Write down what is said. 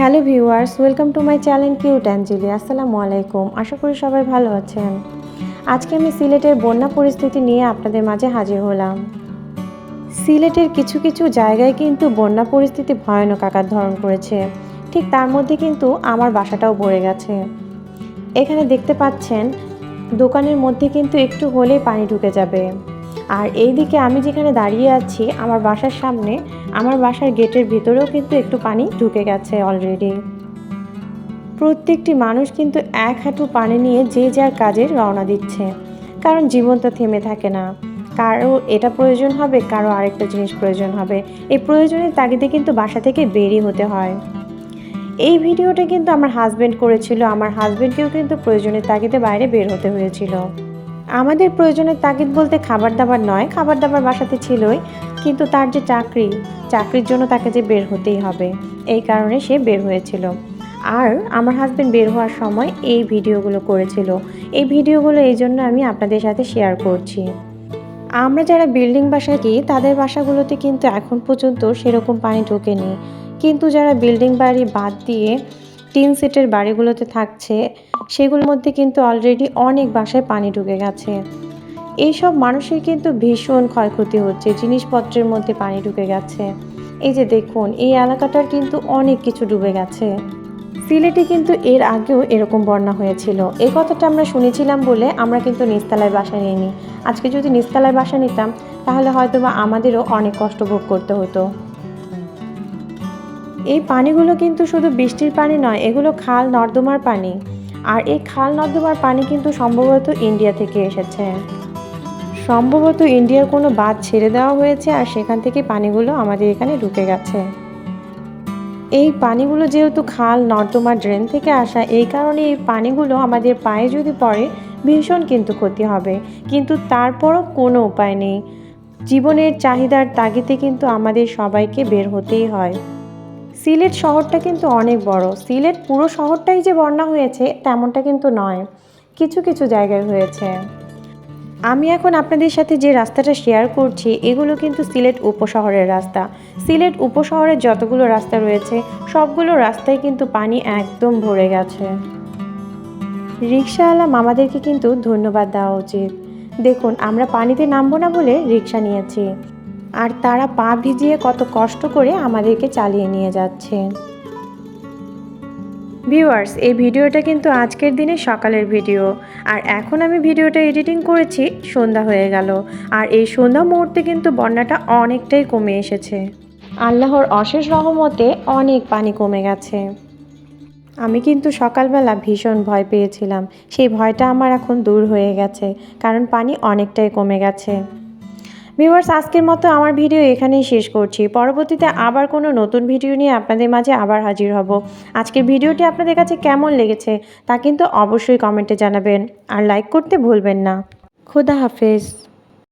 Hello viewers, welcome to my channel cute Angeli. আসসালামু আলাইকুম। আশা করি সবাই ভালো আছেন। আজকে আমি সিলেটের বন্যা পরিস্থিতি নিয়ে আপনাদের মাঝে হাজির হলাম। সিলেটের কিছু কিছু জায়গায় কিন্তু বন্যা পরিস্থিতি ভয়ানক আকার ধারণ করেছে। ঠিক তার মধ্যে কিন্তু আমার বাসাটাও ভরে গেছে। এখানে দেখতে পাচ্ছেন, দোকানের মধ্যে কিন্তু একটু হলেই পানি ঢুকে যাবে। আর এইদিকে আমি যেখানে দাঁড়িয়ে আছি, আমার বাসার সামনে, আমার বাসার গেটের ভিতরেও কিন্তু একটু পানি ঢুকে গেছে অলরেডি প্রত্যেকটি মানুষ কিন্তু এক হাঁটু পানি নিয়ে যে যার কাজে রওনা দিচ্ছে। কারণ জীবন তো থেমে থাকে না। কারও এটা প্রয়োজন হবে, কারও আরেকটা জিনিস প্রয়োজন হবে। এই প্রয়োজনের তাগিদে কিন্তু বাসা থেকে বেরিয়ে হতে হয়। এই ভিডিওটা কিন্তু আমার হাজব্যান্ড করেছিল। আমার হাজব্যান্ডকেও কিন্তু প্রয়োজনের তাগিদে বাইরে বের হতে হয়েছিল। আমাদের প্রয়োজনের তাগিদ বলতে খাবার দাবার নয় খাবার দাবার বাসাতে ছিলই, কিন্তু তার যে চাকরি, চাকরির জন্য তাকে যে বের হতেই হবে, এই কারণে সে বের হয়েছিল। আর আমার হাজব্যান্ড বের হওয়ার সময় এই ভিডিওগুলো করেছিল। এই ভিডিওগুলো এই জন্য আমি আপনাদের সাথে শেয়ার করছি। আমরা যারা বিল্ডিং বাসায় কি তাদের বাসাগুলোতে কিন্তু এখন পর্যন্ত সেরকম পানি ঢোকেনি। কিন্তু যারা বিল্ডিং বাড়ি বাদ দিয়ে টিন সেটের বাড়িগুলোতে থাকছে, সেগুলোর মধ্যে কিন্তু অলরেডি অনেক বাসায় পানি ঢুকে গেছে। এইসব মানুষের কিন্তু ভীষণ ক্ষয়ক্ষতি হচ্ছে, জিনিসপত্রের মধ্যে পানি ঢুকে গেছে। এই যে দেখুন, এই এলাকাটার কিন্তু অনেক কিছু ডুবে গেছে। সিলেটে কিন্তু এর আগেও এরকম বন্যা হয়েছিল। এই কথাটা আমরা শুনেছিলাম বলে আমরা কিন্তু নিস্তালায় বাসা নিইনি। আজকে যদি নিস্তালায় বাসা নিতাম, তাহলে হয়তো বা আমাদেরও অনেক কষ্ট ভোগ করতে হতো। এই পানিগুলো কিন্তু শুধু বৃষ্টির পানি নয়, এগুলো খাল নর্দমার পানি। আর এই খাল নর্দমার পানি কিন্তু সম্ভবত ইন্ডিয়া থেকে এসেছে। সম্ভবত ইন্ডিয়ার কোনো বাঁধ ছেড়ে দেওয়া হয়েছে আর সেখান থেকে পানিগুলো আমাদের এখানে ঢুকে গেছে। এই পানিগুলো যেহেতু খাল নর্দমা ড্রেন থেকে আসা, এই কারণে এই পানিগুলো আমাদের পায়ে যদি পড়ে, ভীষণ কিন্তু ক্ষতি হবে। কিন্তু তারপরও কোনো উপায় নেই। জীবনের চাহিদার তাগিদে কিন্তু আমাদের সবাইকে বের হতেই হয়। সিলেট শহরটা কিন্তু অনেক বড়। সিলেট পুরো শহরটাই যে বন্যা হয়েছে, তেমনটা কিন্তু নয়। কিছু কিছু জায়গায় হয়েছে। আমি এখন আপনাদের সাথে যে রাস্তাটা শেয়ার করছি, এগুলো কিন্তু সিলেট উপশহরের রাস্তা। সিলেট উপশহরের যতগুলো রাস্তা রয়েছে, সবগুলো রাস্তায় কিন্তু পানি একদম ভরে গেছে। রিক্সাওয়ালা মামাদেরকে কিন্তু ধন্যবাদ দেওয়া উচিত। দেখুন, আমরা পানিতে নামবো না বলে রিক্সা নিয়েছি। আর তারা পা ভিজিয়ে কত কষ্ট করে আমাদেরকে চালিয়ে নিয়ে যাচ্ছে। ভিউয়ার্স, এই ভিডিওটা কিন্তু আজকের দিনে সকালের ভিডিও। আর এখন আমি ভিডিওটা এডিটিং করেছি, সন্ধ্যা হয়ে গেল। আর এই সন্ধ্যা মুহূর্তে কিন্তু বন্যাটা অনেকটাই কমে এসেছে। আল্লাহর অশেষ রহমতে অনেক পানি কমে গেছে। আমি কিন্তু সকালবেলা ভীষণ ভয় পেয়েছিলাম। সেই ভয়টা আমার এখন দূর হয়ে গেছে, কারণ পানি অনেকটাই কমে গেছে। ভিউয়ার্স, আজকের মতো আমার ভিডিও এখানেই শেষ করছি। পরবর্তীতে আবার কোনো নতুন ভিডিও নিয়ে আপনাদের মাঝে আবার হাজির হব। আজকের ভিডিওটি আপনাদের কাছে কেমন লেগেছে তা কিন্তু অবশ্যই কমেন্টে জানাবেন। আর লাইক করতে ভুলবেন না। খুদা হাফেজ।